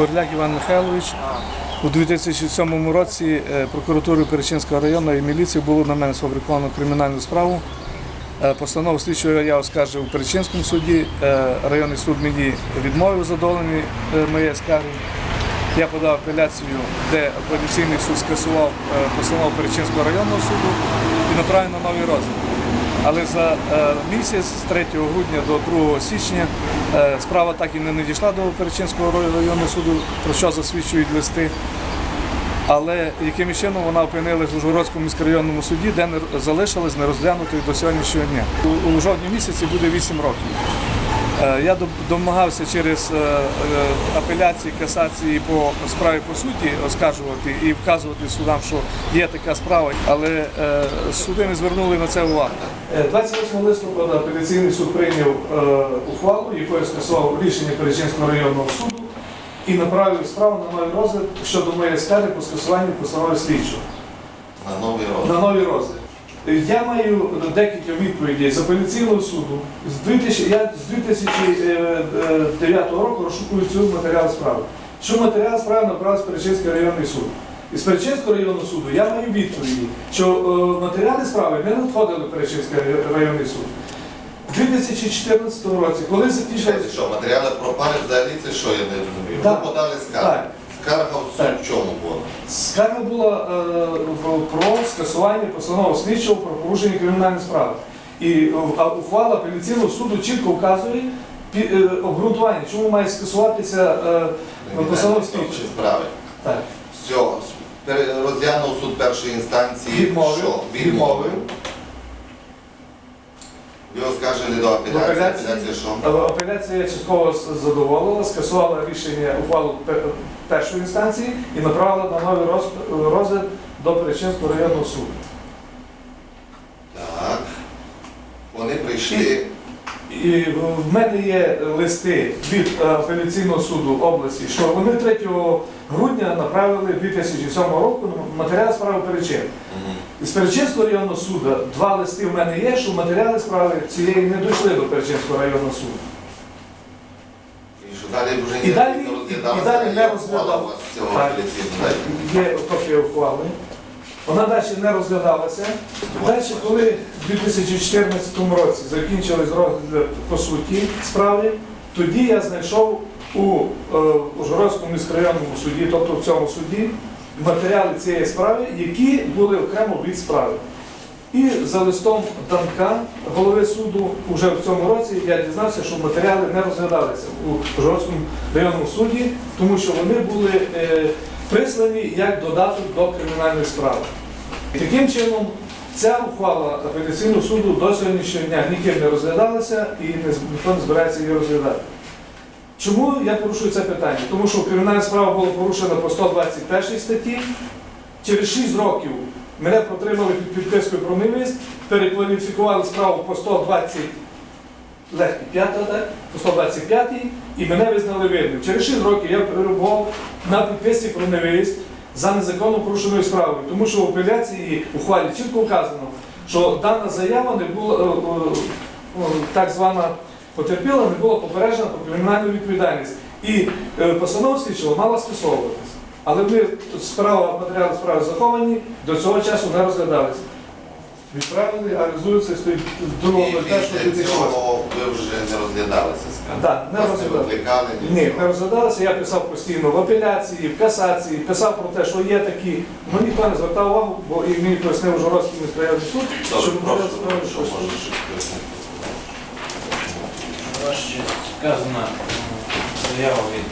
Корляк Іван Михайлович. У 2007 році е, прокуратурою Перечинського району і міліції було на мене сфабриковано кримінальну справу. Е, Постанову слідчого я оскаржив у Перечинському суді. Е, Районний суд мені відмовив задоволені моєї скарги. Я подав апеляцію, де апеляційний суд скасував постанову Перечинського районного суду і направив на новий розгляд. Але за е, місяць з 3 грудня до 2 січня е, справа так і не надійшла до Перечинського районного суду, про що засвідчують листи. Але яким чином вона опинилась в Ужгородському міськрайонному суді, де не залишилась нерозглянутою до сьогоднішнього дня. У, жовтні місяці буде 8 років. Е, Я домагався через е, е, апеляції, касації по справі по суті оскаржувати і вказувати судам, що є така справа, але суди не звернули на це увагу. 28 листопада апеляційний суд прийняв ухвалу, якою скасував рішення Перечинського районного суду і направив справу на новий розгляд щодо моєї скарги по скасуванню постанови слідчого На новий розвиток. на новий розгляд. Я маю декілька відповідей з апеляційного суду. З 2000, я з 2009 року розшукую цю матеріал справи. Що матеріал справи направив Перечинський районний суд. Із Перечинського районного суду я маю відповіді, що е, матеріали справи не надходили в Перечинський районний суд. У 2014 році, коли закінчилися Чекайте, Що, матеріали пропали взагалі, це що, я не розумію? Так. Ви подали скаргу. Скарга в чому була? Скарга була е, про скасування постанови слідчого про порушення кримінальної справи. І е, а ухвала апеляційного суду чітко вказує пі- е, обґрунтування, чому має скасуватися е, постанова слідчого. справи. Так. Все, розглянув суд першої інстанції. Відмовив. Що? Відмовив. Ви оскаржили до апеляції. Апеляції. Апеляція що? Апеляція частково задоволила, скасувала рішення ухвалу першої інстанції і направила на новий розгляд до Перечинського районного суду. Так. Вони прийшли. І в мене є листи від е, апеляційного суду області, що вони 3 грудня направили 2007 року матеріал справи перечин. З Перечинського районного суду два листи в мене є, що матеріали справи цієї не дійшли до Перечинського районного суду. І що далі вже І далі- і далі не так? Є копія ухвали. Вона далі не розглядалася. Далі, коли в 2014 році закінчились розгляд по суті справи, тоді я знайшов у е, Ужгородському міськрайонному суді, тобто в цьому суді, матеріали цієї справи, які були окремо від справи. І за листом Данка, голови суду, вже в цьому році я дізнався, що матеріали не розглядалися у Ужгородському районному суді, тому що вони були е, прислані як додаток до кримінальної справи. Таким чином, ця ухвала апеляційного суду до сьогоднішнього дня ніким не розглядалася і ніхто не збирається її розглядати. Чому я порушую це питання? Тому що кримінальна справа була порушена по 121 статті. Через 6 років мене протримали під підпискою про невист, перекваліфікували справу по 120 легкий п'ята? По 125 і мене визнали винним. Через 6 років я перебував на підписці про невиїзд за незаконно порушеною справою, тому що в апеляції ухвалі чітко вказано, що дана заява не була е, е, е, так звана потерпіла, не була попереджена про кримінальну відповідальність. І е, слідчого мала скасовуватися. Але вони справа, матеріали справи заховані, до цього часу не розглядалися. Відправили, а резолюція стоїть І 2.01.2008. після цього ви вже не розглядалися скарги? Так, не Вас не розглядали. викликали? Ні, не розглядалося. Я писав постійно в апеляції, в касації, писав про те, що є такі. Ну ніхто не звертав увагу, бо і мені пояснив Ужгородський міськрайонний суд, що прошу, справи що? Ваша сказана заява від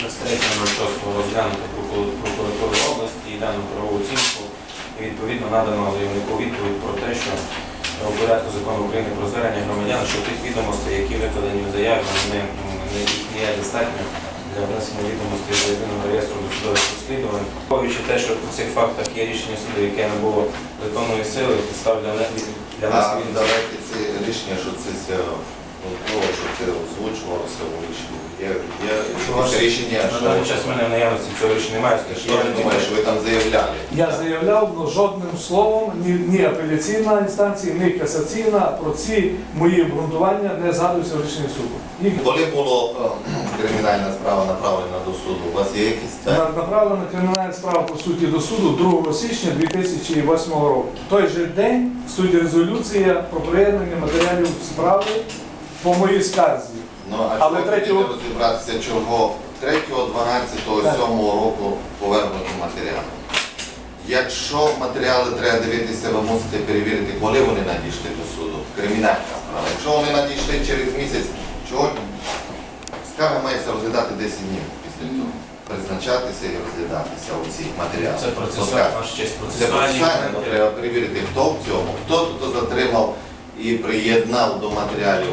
23.06 розглянута прокурату- прокуратури області і дану правову оцінку. І відповідно надано заявнику відповідь про те, що у порядку закону України про звернення громадян, що тих відомостей, які викладені в заяві, вони не, є достатньо для внесення відомостей до єдиного реєстру досудових розслідувань. Враховуючи те, що по цих фактах є рішення суду, яке не було законної сили, підстав для, не- для внесення відомостей. давайте це рішення, що це того, що це озвучувалося в рішенні. Є, є якесь рішення, На даний час в мене в наявності цього рішення немає, що я що ви там заявляли? Я заявляв ну, жодним словом, ні, ні апеляційна інстанція, ні касаційна про ці мої обґрунтування не згадуються в рішенні суду. Коли була кримінальна справа направлена до суду? У вас є якісь? На- Направлена кримінальна справа по суті до суду 2 січня 2008 року. В той же день в суді резолюція про приєднання матеріалів справи по моїй скарзі. Ну, а Але чого третього- хотіли розібратися, чого 3, 12, 7 року повернути матеріали? Якщо матеріали треба дивитися, ви мусите перевірити, коли вони надійшли до суду. Кримінальна справа. Якщо вони надійшли через місяць, чого скарга мається розглядати 10 днів після цього. Призначатися і розглядатися у цих матеріалах. Це Оскарг. процесуальна ваш честь, Це процесуальні моменти. треба перевірити, хто в цьому, хто тут затримав і приєднав до матеріалів.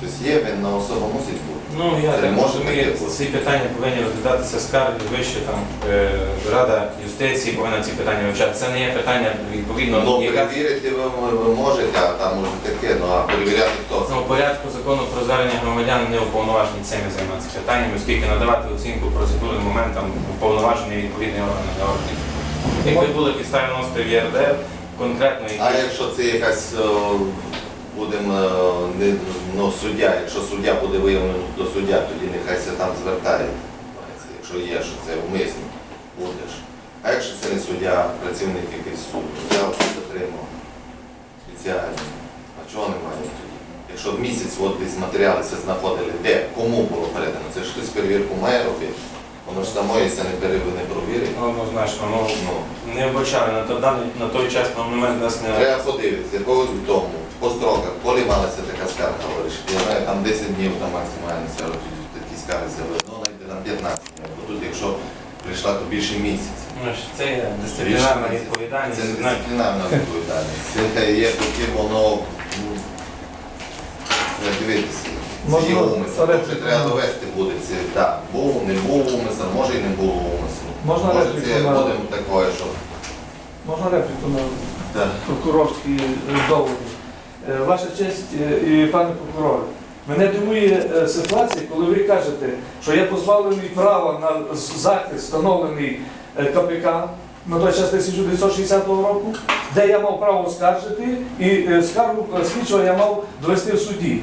Тобто є винна особа, мусить бути. Ну, я Це так може розумію, таке бути. ці питання повинні розглядатися скарги вище там е, Рада юстиції повинна ці питання вивчати. Це не є питання відповідно Ну, яка перевірити ви, ви можете, а там може таке, ну а перевіряти хто? Ну, порядку закону про звернення громадян не уповноважені цими займатися питаннями, оскільки надавати оцінку процедурним моментам уповноважений відповідний орган для органів. Якби були підстави вносити в ЄРДР, конкретно А якщо це якась о, будемо е, не ну, суддя, якщо суддя буде виявлено до суддя, тоді нехай се там звертає. Якщо є, що це умисно будеш. А якщо це не суддя, працівник якийсь суду, взяв і затримав спеціально. А чого немає тоді? Якщо в місяць от десь матеріали це знаходили, де, кому було передано, це ж хтось перевірку має робити. Воно ж самої це не пере- не провірить. ну, однозначно ну, Ну, не на, той- на той час на момент нас не Треба подивитися, якогось в тому, по строках, коли малася така скарга вирішити. Я знаю, там 10 днів там максимально це такі скарги заведено, навіть там 15 днів. Бо тут, якщо прийшла, то більше місяця. Ну, це є дисциплінарна відповідальність. Це не дисциплінарна відповідальність. Це є таке, воно ну, треба дивитися. Це є умисел. репліку? Треба довести буде це. Так, був, не був умисел, може і не було умисел. Можна Може це на- буде таке, що Можна репліку на так. прокурорські е, доводи. Е, Ваша честь е, і пане прокуроре, мене дивує е, ситуація, коли ви кажете, що я позбавлений права на захист, встановлений КПК на той час 1960 року, де я мав право оскаржити, і скаргу слідчого я мав довести в суді.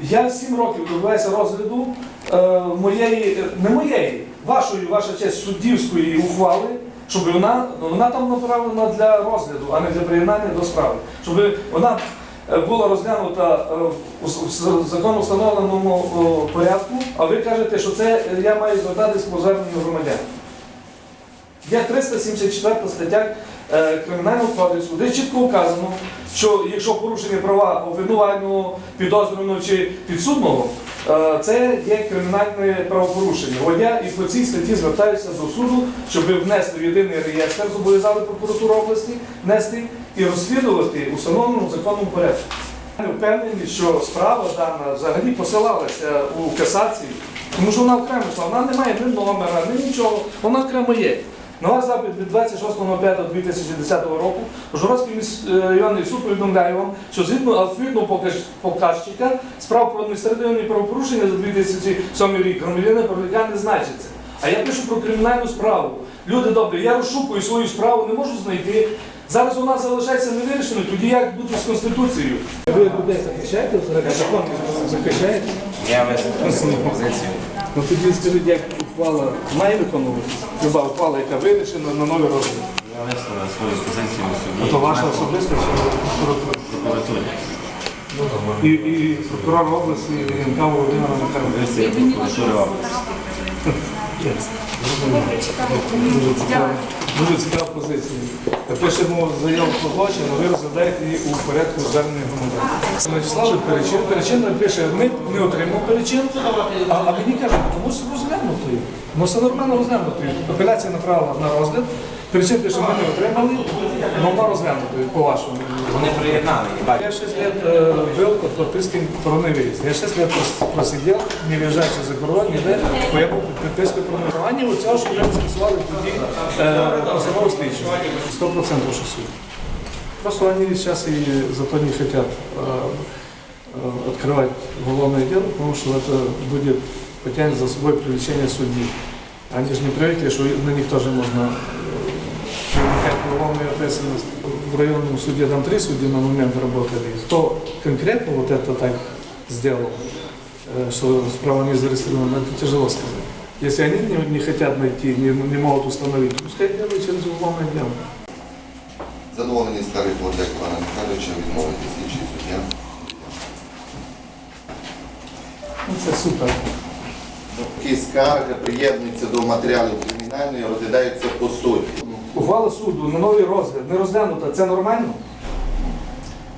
Я сім років добиваюся розгляду моєї, не моєї, вашої, ваша честь, суддівської ухвали, щоб вона, вона там направлена для розгляду, а не для приєднання до справи. Щоб вона була розглянута е, в законно встановленому порядку, а ви кажете, що це е, я маю звертатись по зверненню громадян. Є 374 стаття е, Кримінального кодексу, де чітко вказано, що якщо порушені права обвинувального, підозрюваного чи підсудного, е, це є кримінальне правопорушення. От я і по цій статті звертаюся до суду, щоб внести в єдиний реєстр, зобов'язали прокуратуру області внести і розслідувати у встановленому законному порядку. Я не впевнений, що справа дана взагалі посилалася у касації, тому що вона окремо вона не має ні номера, ні нічого, вона окремо є. На ваш запит від 26.05.2010 року Журовський міськрайонний суд повідомляє вам, що згідно алфавітного показчика справ про адміністративні правопорушення за 2007 рік громадянина Павлюка не значиться. А я пишу про кримінальну справу. Люди добрі, я розшукую свою справу, не можу знайти. Зараз вона залишається невирішеною, тоді як бути з Конституцією? Ви людей захищаєте, закон захищаєте? Я висвітлив позицію. Ну тоді скажіть, як ухвала має виконуватися? Люба ухвала, яка вирішена на новий розгляд. Я висловив свою позицію у суді. То ваша особиста чи прокуратура? прокуратурі. І, і прокурор області Янка Володимира Михайловича. Прокуратури області. Дуже цікава, дуже цікава позиція. Пишемо заяву про злочин, а ви розглядаєте її у порядку звернення громадян. Вячеславе перечин, перечин пише, ми не отримав перечин, а, а мені кажуть, тому розглянутою. Ну все нормально розглянутою. Апеляція направила на розгляд, перечин пише, ми не отримали, але вона розглянутою, по-вашому. Вони приєднали, і бачите. Я 6 лет э, был под подпиской про невыезд. Я 6 лет прос- просидел, не виїжджаючи за кордон, ніде, бо я був під підпискою про невиїзд. Оцього, що вже скасували тоді е, постанову слідчого. 100% що суд. Просто они сейчас и зато не хотят э, э, открывать уголовное дело, потому что это будет потянет за собой привлечение судьи. Они же не привыкли, что на них тоже можно э, привлекать уголовную ответственность. В районном суде там три судьи на момент работали. Кто конкретно вот это так сделал, э, что справа не зарегистрирована, это тяжело сказать. Если они не, не хотят найти, не, не могут установить, то пускай делают через уголовное дело. Задоволені скарги Володяк Івана Михайловича, відмовити слідчий суддя. Ну, це супер. Такі скарги приєднуються до матеріалів кримінальної, розглядаються по суті. Ухвала суду на новий розгляд не розглянута. Це нормально?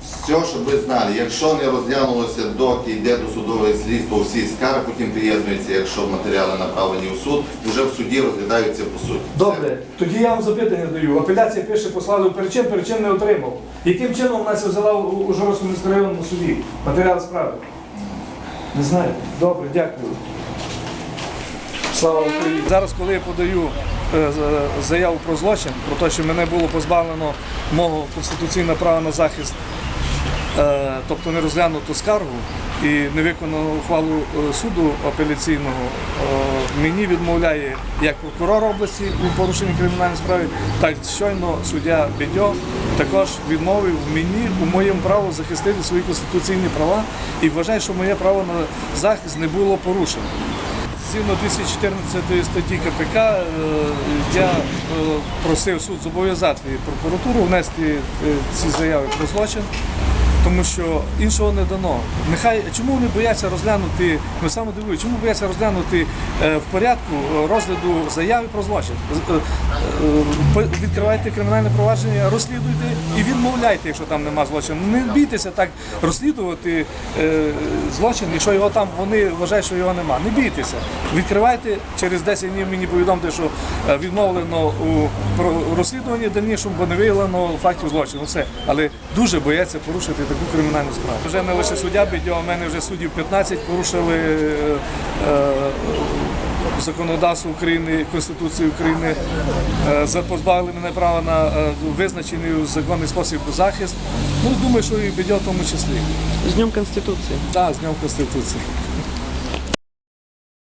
Все, щоб ви знали, якщо не розглянулося, доки йде до судового слідства, всі скарги, потім приєднуються, якщо матеріали направлені в суд, вже в суді розглядаються по суті. Добре, тоді я вам запитання даю. Апеляція пише, послали в перечин, перечин не отримав. Яким чином вона це взяла у у Жорозькому міськрайонному суді? Матеріал справи? Не знаю. Добре, дякую. Слава Україні. Зараз, коли я подаю заяву про злочин, про те, що мене було позбавлено мого конституційного права на захист, е, тобто не розглянуту скаргу і не виконано ухвалу е, суду апеляційного, е, мені відмовляє як прокурор області у порушенні кримінальної справи, так щойно суддя Бідьо також відмовив мені у моєму праву захистити свої конституційні права і вважає, що моє право на захист не було порушено. Згідно 214 статті КПК е, я е, просив суд зобов'язати прокуратуру внести е, ці заяви про злочин, тому що іншого не дано. Нехай чому вони бояться розглянути, ми саме дивуємо, чому бояться розглянути е, в порядку е, розгляду заяви про злочин. Е, Відкривайте кримінальне провадження, розслідуйте і відмовляйте, якщо там нема злочину. Не бійтеся так розслідувати злочин, якщо його там вони вважають, що його нема. Не бійтеся. Відкривайте через 10 днів мені повідомте, що відмовлено у розслідуванні дальнішому, бо не виявлено фактів злочину. Все. Але дуже бояться порушити таку кримінальну справу. Вже не лише суддя Бідьо, у мене вже суддів 15 порушили. е, е, законодавство України, Конституції України е, позбавили мене права на е, визначений у законний спосіб захист. Ну, думаю, що і Бідьо в тому числі. З Днем Конституції. Так, з Днем Конституції.